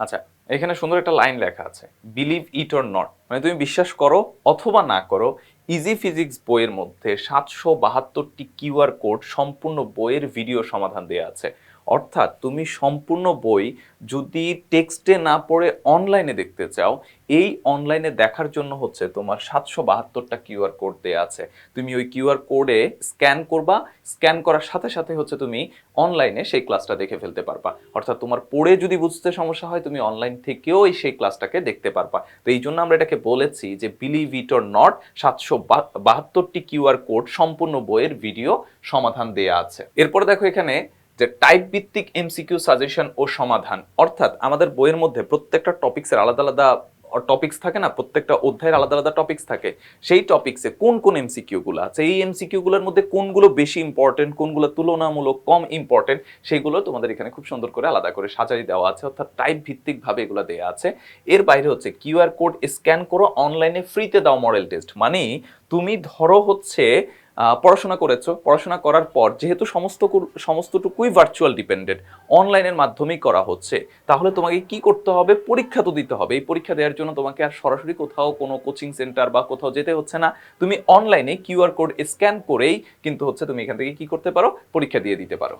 আচ্ছা এখানে সুন্দর একটা লাইন লেখা আছে বিলিভ ইট অর নট মানে তুমি বিশ্বাস করো অথবা না করো ইজি ফিজিক্স বইয়ের মধ্যে সাতশো বাহাত্তরটি কিউআর কোড সম্পূর্ণ বইয়ের ভিডিও সমাধান দেওয়া আছে। অর্থাৎ তুমি সম্পূর্ণ বই যদি টেক্সটে না পড়ে অনলাইনে দেখতে চাও এই অনলাইনে দেখার জন্য হচ্ছে তোমার সাতশো বাহাত্তরটা কিউআর কোড দেওয়া আছে। তুমি ওই কিউআর কোডে স্ক্যান করবা স্ক্যান করার সাথে সাথে হচ্ছে তুমি অনলাইনে সেই ক্লাসটা দেখে ফেলতে পারবা। অর্থাৎ তোমার পড়ে যদি বুঝতে সমস্যা হয়, তুমি অনলাইন থেকেও সেই ক্লাসটাকে দেখতে পারবা। তো এই জন্য আমরা এটাকে বলেছি যে বিলিভ ইট অর নট সাতশো বাহাত্তরটি কিউআর কোড সম্পূর্ণ বইয়ের ভিডিও সমাধান দেয়া আছে। এরপর দেখো এখানে যে টাইপ ভিত্তিক এমসিকিউ সাজেশন ও সমাধান। অর্থাৎ আমাদের বইয়ের মধ্যে প্রত্যেকটা টপিক্সের আলাদা আলাদা টপিক্স থাকে না, প্রত্যেকটা অধ্যায়ের আলাদা আলাদা টপিক্স থাকে। সেই টপিক্সে কোন কোন এমসিকিউ গুলো আছে? এই এমসিকিউ গুলোর মধ্যে কোনগুলো বেশি ইম্পর্টেন্ট কোনগুলো তুলনামূলক কম ইম্পর্টেন্ট সেইগুলো তোমাদের এখানে খুব সুন্দর করে আলাদা করে সাজাই দেওয়া আছে, অর্থাৎ টাইপ ভিত্তিক ভাবে এগুলো দেওয়া আছে। এর বাইরে হচ্ছে কিউআর কোড স্ক্যান করো অনলাইনে ফ্রিতে দাও মডেল টেস্ট মানে তুমি ধরো হচ্ছে পড়াশোনা করেছ, পড়াশোনা করার পর যেহেতু সমস্ত সমস্তটুকুই ভার্চুয়াল ডিপেন্ডেন্ট অনলাইনের মাধ্যমেই করা হচ্ছে, তাহলে তোমাকে কি করতে হবে? পরীক্ষা তো দিতে হবে। এই পরীক্ষা দেওয়ার জন্য তোমাকে আর সরাসরি কোথাও কোনো কোচিং সেন্টার বা কোথাও যেতে হচ্ছে না। তুমি অনলাইনে কিউআর কোড স্ক্যান করেই কিন্তু হচ্ছে তুমি এখান থেকে কি করতে পারো? পরীক্ষা দিয়ে দিতে পারো।